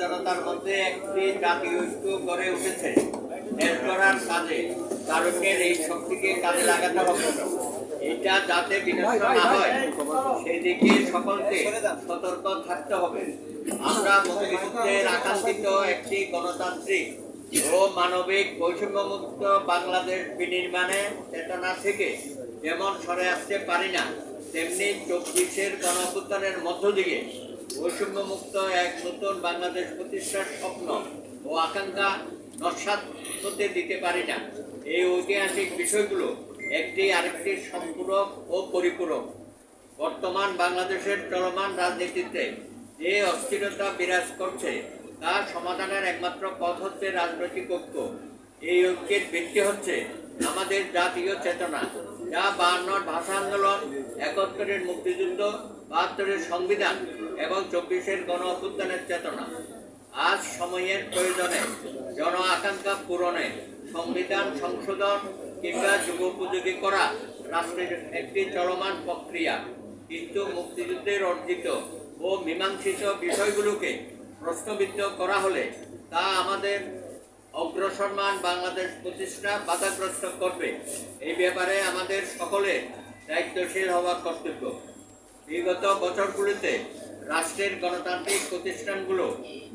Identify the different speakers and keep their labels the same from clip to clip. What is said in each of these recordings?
Speaker 1: জনতার মধ্যে একটি জাতীয় ঐক্য গড়ে উঠেছে। এর করার কাজে তারুণ্যের এই শক্তিকে কাজে লাগাতে হবে এটা যাতে বিনষ্ট না হয়, সেদিকে সকলকে সতর্ক থাকতে হবে। আমরা মুক্তিযুদ্ধের আকাঙ্ক্ষিত একটি গণতান্ত্রিক ও মানবিক বৈষম্যমুক্ত বাংলাদেশ বিনির্মাণে চেতনা থেকে যেমন সরে আসতে পারি না, তেমনি চব্বিশের গণঅভ্যুত্থানের মধ্য দিয়ে বৈষম্যমুক্ত এক নতুন বাংলাদেশ প্রতিষ্ঠার স্বপ্ন ও আকাঙ্ক্ষা নস্বাত হতে দিতে পারি না। এই ঐতিহাসিক বিষয়গুলো একটি আরেকটি সম্পূরক ও পরিপূরক। বর্তমান বাংলাদেশের চলমান রাজনীতিতে যে অস্থিরতা বিরাজ করছে, তা সমাধানের একমাত্র পথ হচ্ছে রাজনৈতিক ঐক্য। এই ঐক্যের ভিত্তি হচ্ছে আমাদের জাতীয় চেতনা, যা বায়ান্নর ভাষা আন্দোলন একাত্তরের মুক্তিযুদ্ধ বাহাত্তরের সংবিধান এবং চব্বিশের গণ অভ্যুত্থানের চেতনা। আজ সময়ের প্রয়োজনে জন আকাঙ্ক্ষা পূরণে সংবিধান সংশোধন কিংবা যুগোপযোগী করা রাষ্ট্রের একটি চলমান প্রক্রিয়া। কিন্তু মুক্তিযুদ্ধের অর্জিত ও মীমাংসিত বিষয়গুলোকে প্রশ্নবিদ্ধ করা হলে তা আমাদের অগ্রসরমান বাংলাদেশ প্রতিষ্ঠা বাধাগ্রস্ত করবে। এই ব্যাপারে আমাদের সকলের দায়িত্বশীল হওয়া কর্তব্য। বিগত বছরগুলিতে রাষ্ট্রের গণতান্ত্রিক প্রতিষ্ঠানগুলো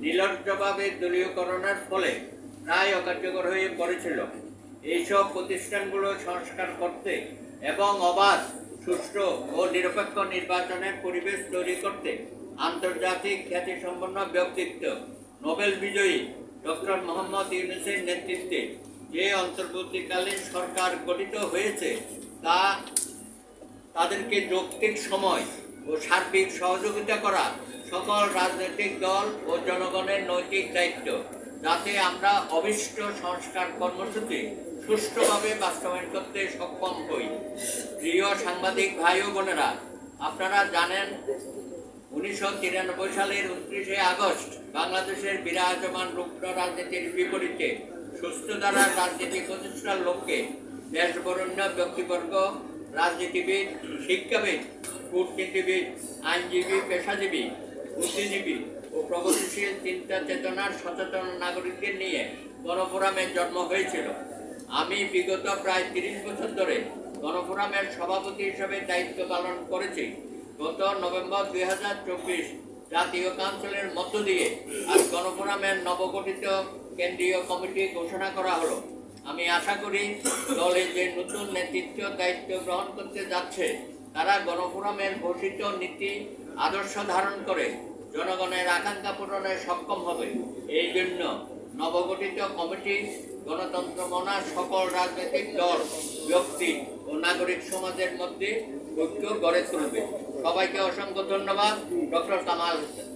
Speaker 1: নির্লজ্জভাবে দলীয়করণের ফলে প্রায় অকার্যকর হয়ে পড়েছিল। এইসব প্রতিষ্ঠানগুলো সংস্কার করতে এবং অবাধ, সুষ্ঠু ও নিরপেক্ষ নির্বাচনের পরিবেশ তৈরি করতে আন্তর্জাতিক খ্যাতিসম্পন্ন ব্যক্তিত্ব, নোবেল বিজয়ী ডক্টর মোহাম্মদ ইউনুসের নেতৃত্বে যে অন্তর্বর্তীকালীন সরকার গঠিত হয়েছে, তা তাদেরকে যৌক্তিক সময় ও সার্বিক সহযোগিতা করা সকল রাজনৈতিক দল ও জনগণের নৈতিক দায়িত্ব, যাতে আমরা অবিষ্ট সংস্কার কর্মসূচি সুষ্ঠুভাবে বাস্তবায়ন করতে সক্ষম হই। প্রিয় সাংবাদিক ভাই ও বোনেরা, আপনারা জানেন উনিশশো তিরানব্বই সালের উনত্রিশে আগস্ট বাংলাদেশের বিরাজমান রুগ্ন রাজনীতির বিপরীতে সুস্থ ধারার রাজনীতি প্রতিষ্ঠার লক্ষ্যে দেশবরণ্য ব্যক্তিবর্গ, রাজনীতিবিদ, শিক্ষাবিদ কূটনীতিবিদ আইনজীবী, পেশাজীবী, বুদ্ধিজীবী ও প্রগতিশীল চিন্তা চেতনার সচেতন নাগরিকদের নিয়ে গণফোরামের জন্ম হয়েছিল। আমি বিগত প্রায় তিরিশ বছর ধরে গণফোরামের সভাপতি হিসেবে দায়িত্ব পালন করেছি। গত নভেম্বর দুই হাজার চব্বিশ জাতীয় কাউন্সিলের মধ্য দিয়ে আজ গণফোরামের নবগঠিত কেন্দ্রীয় কমিটি ঘোষণা করা হলো। আমি আশা করি দলে যে নতুন নেতৃত্ব দায়িত্ব গ্রহণ করতে যাচ্ছে তারা গণফোরামের ঘোষিত নীতি আদর্শ ধারণ করে জনগণের আকাঙ্ক্ষা পূরণে সক্ষম হবে। এই জন্য নবগঠিত কমিটি, গণতন্ত্র মনা সকল রাজনৈতিক দল, ব্যক্তি ও নাগরিক সমাজের মধ্যে ঐক্য গড়ে তুলবে। সবাইকে অসংখ্য ধন্যবাদ। ডক্টর কামাল হোসেন।